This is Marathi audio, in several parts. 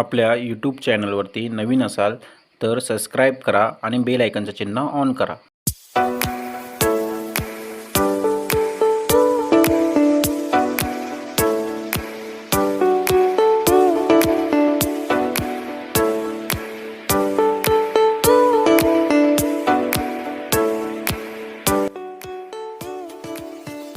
आपल्या यूट्यूब चॅनलवरती नवीन असाल तर सबस्क्राईब करा आणि बेल आयकनचं चिन्ह ऑन करा.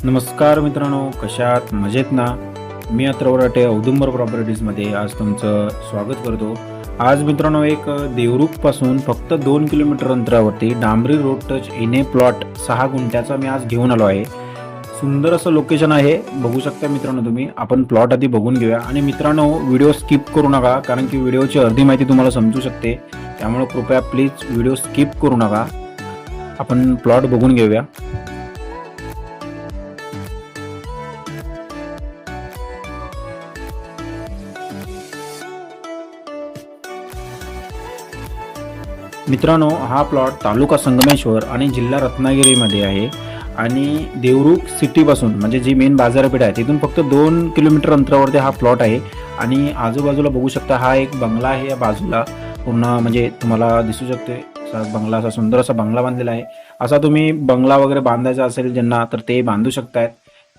नमस्कार मित्रांनो कशात मजेत ना? मी अत्रवराटे औदुंबर प्रॉपर्टीजमध्ये आज तुमचं स्वागत करतो. आज मित्रांनो एक देवरुखपासून फक्त दोन किलोमीटर अंतरावरती डांबरी रोड टच इने प्लॉट सहा गुंठ्याचा मी आज घेऊन आलो आहे. सुंदर असं लोकेशन आहे. बघू शकता मित्रांनो तुम्ही. आपण प्लॉट आधी बघून घेऊया. आणि मित्रांनो व्हिडिओ स्किप करू नका कारण की व्हिडिओची अर्धी माहिती तुम्हाला समजू शकते. त्यामुळे कृपया प्लीज व्हिडिओ स्किप करू नका. आपण प्लॉट बघून घेऊया. मित्रांनो हा प्लॉट तालुका संगमेश्वर आणि जिल्हा रत्नागिरीमध्ये आहे. आणि देवरुख सिटीपासून म्हणजे जी मेन बाजारपेठ आहे तिथून फक्त दोन किलोमीटर अंतरावरती हा प्लॉट आहे. आणि आजूबाजूला बघू शकता हा एक बंगला आहे या बाजूला. पूर्ण म्हणजे तुम्हाला दिसू शकते बंगला असा सुंदर असा बंगला बांधलेला आहे. असा तुम्ही बंगला वगैरे बांधायचा असेल ज्यांना तर ते बांधू शकतायत.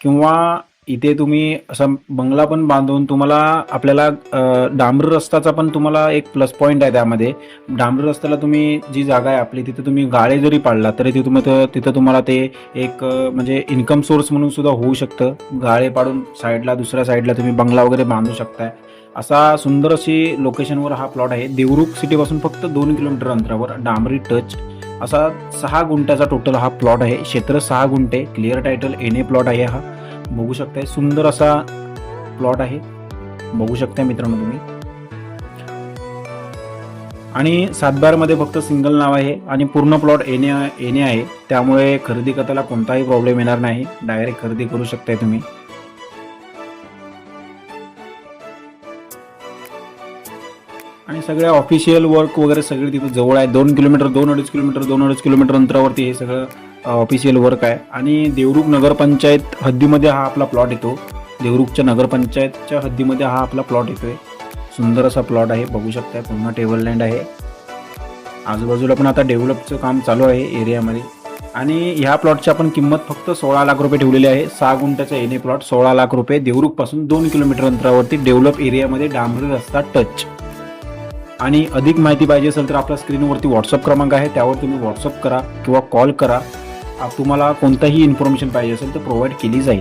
किंवा इथे तुम्ही असा बंगला पण बांधून तुम्हाला आपल्याला अ, डांबर रस्ताचा पण तुम्हाला एक प्लस पॉईंट आहे त्यामध्ये. डांबर रस्त्याला तुम्ही जी जागा आहे आपली तिथे तुम्ही गाळे जरी पाडला तरी तिथे तुम्ही तिथं तुम्हाला ते एक म्हणजे इन्कम सोर्स म्हणून सुद्धा होऊ शकतं. गाळे पाडून साईडला दुसऱ्या साईडला तुम्ही बंगला वगैरे बांधू शकताय. असा सुंदर अशी लोकेशनवर हा प्लॉट आहे. देवरुख सिटीपासून फक्त दोन किलोमीटर अंतरावर डांबरी टच असा सहा गुंठ्याचा टोटल हा प्लॉट आहे. क्षेत्र सहा गुंठे. Clear title N A plot आहे हा. बघू शकताय. सुंदर असा प्लॉट आहे. बघू शकताय मित्रांनो तुम्ही. आणि सातबारमध्ये फक्त सिंगल नाव आहे आणि पूर्ण प्लॉट येणे येणे आहे. त्यामुळे खरेदी करताना कोणताही प्रॉब्लेम येणार नाही. डायरेक्ट खरेदी करू शकताय तुम्ही. आणि सगळ्या ऑफिशियल वर्क वगैरे सगळे तिथे जवळ आहे. दोन किलोमीटर दोन अडीच किलोमीटर दोन अडीच किलोमीटर अंतरावरती हे सगळं ऑफिशियल वर्क आहे. आणि देवरुख नगरपंचायत हद्दीमध्ये हा आपला प्लॉट येतो. देवरुखच्या नगरपंचायतच्या हद्दीमध्ये हा आपला प्लॉट येतो आहे सुंदर असा प्लॉट आहे. बघू शकताय पुन्हा टेबल लँड आहे. आजूबाजूला पण आता डेव्हलपचं काम चालू आहे एरियामध्ये आणि ह्या प्लॉटची आपण किंमत फक्त सोळा लाख रुपये ठेवलेली आहे. सहा गुंठ्याचा एने प्लॉट सोळा लाख रुपये. देवरुखपासून दोन किलोमीटर अंतरावरती डेव्हलप एरियामध्ये डांबरी रस्ता टच आणि अधिक माहिती पाहिजे असेल तर आपल्या स्क्रीनवरती व्हॉट्सअप क्रमांक आहे. त्यावर तुम्ही व्हॉट्सअप करा किंवा कॉल करा. तुम्हाला कोणताही इन्फॉर्मेशन पाहिजे असेल तर प्रोव्हाइड केली जाईल.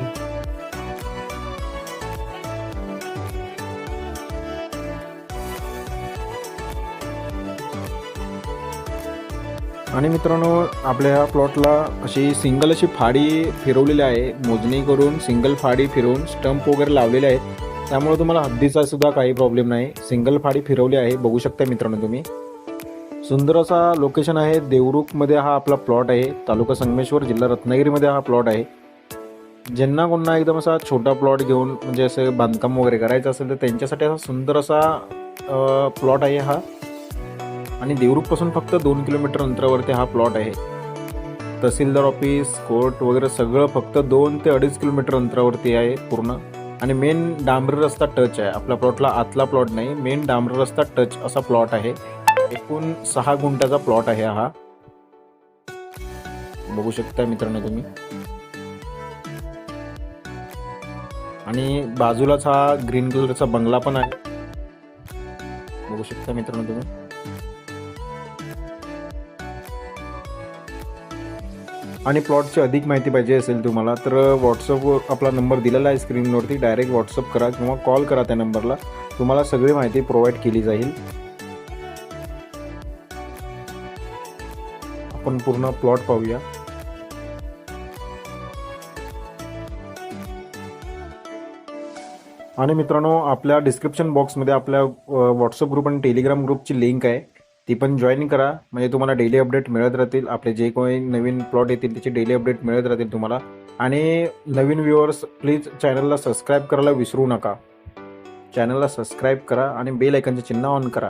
आणि मित्रांनो आपल्या प्लॉटला अशी सिंगल अशी फाडी फिरवलेली आहे. मोजणी करून सिंगल फाडी फिरवून स्टंप वगैरे लावलेले आहेत. त्यामुळे तुम्हाला हद्दीचा सुद्धा काही प्रॉब्लेम नाही. सिंगल फाडी फिरवली आहे. बघू शकता मित्रांनो तुम्ही. सुंदर असा लोकेशन आहे. देवरुखमध्ये हा आपला प्लॉट आहे. तालुका संगमेश्वर जिल्हा रत्नागिरीमध्ये हा प्लॉट आहे. ज्यांना कोणा एकदम असा छोटा प्लॉट घेऊन म्हणजे असं बांधकाम वगैरे करायचं असेल तर त्यांच्यासाठी असा सुंदर असा प्लॉट आहे हा. आणि देवरुखपासून फक्त दोन किलोमीटर अंतरावरती हा प्लॉट आहे. तहसीलदार ऑफिस कोर्ट वगैरे सगळं फक्त दोन ते अडीच किलोमीटर अंतरावरती आहे पूर्ण. आणि मेन डांबरी रस्ता टच आहे. आपल्या प्लॉटला आतला प्लॉट नाही मेन डांबरी रस्ता टच असा प्लॉट आहे. एकूण सहा गुंठाचा प्लॉट आहे हा. बघू शकता मित्रांनो तुम्ही. आणि बाजूलाच हा ग्रीन कलरचा बंगला पण आहे. बघू शकता मित्रांनो तुम्ही. आणि प्लॉटची अधिक माहिती पाहिजे असेल तुम्हाला तर व्हॉट्सअपवर आपला नंबर दिलेला आहे स्क्रीनवरती. डायरेक्ट व्हॉट्सअप करा किंवा कॉल करा त्या नंबरला. तुम्हाला सगळी माहिती प्रोव्हाइड केली जाईल. आपण पूर्ण प्लॉट पाहूया. आणि मित्रांनो आपल्या डिस्क्रिप्शन बॉक्समध्ये आपल्या व्हॉट्सअप ग्रुप आणि टेलिग्राम ग्रुपची लिंक आहे. ती पण जॉईन करा. म्हणजे तुम्हाला डेली अपडेट मिळत राहतील. आपले जे कोणी नवीन प्लॉट येतील त्याचे डेली अपडेट मिळत राहतील तुम्हाला. आणि नवीन व्ह्युअर्स प्लीज चॅनलला सबस्क्राईब करायला विसरू नका. चॅनलला सबस्क्राईब करा आणि बेल आयकनचे चिन्ह ऑन करा.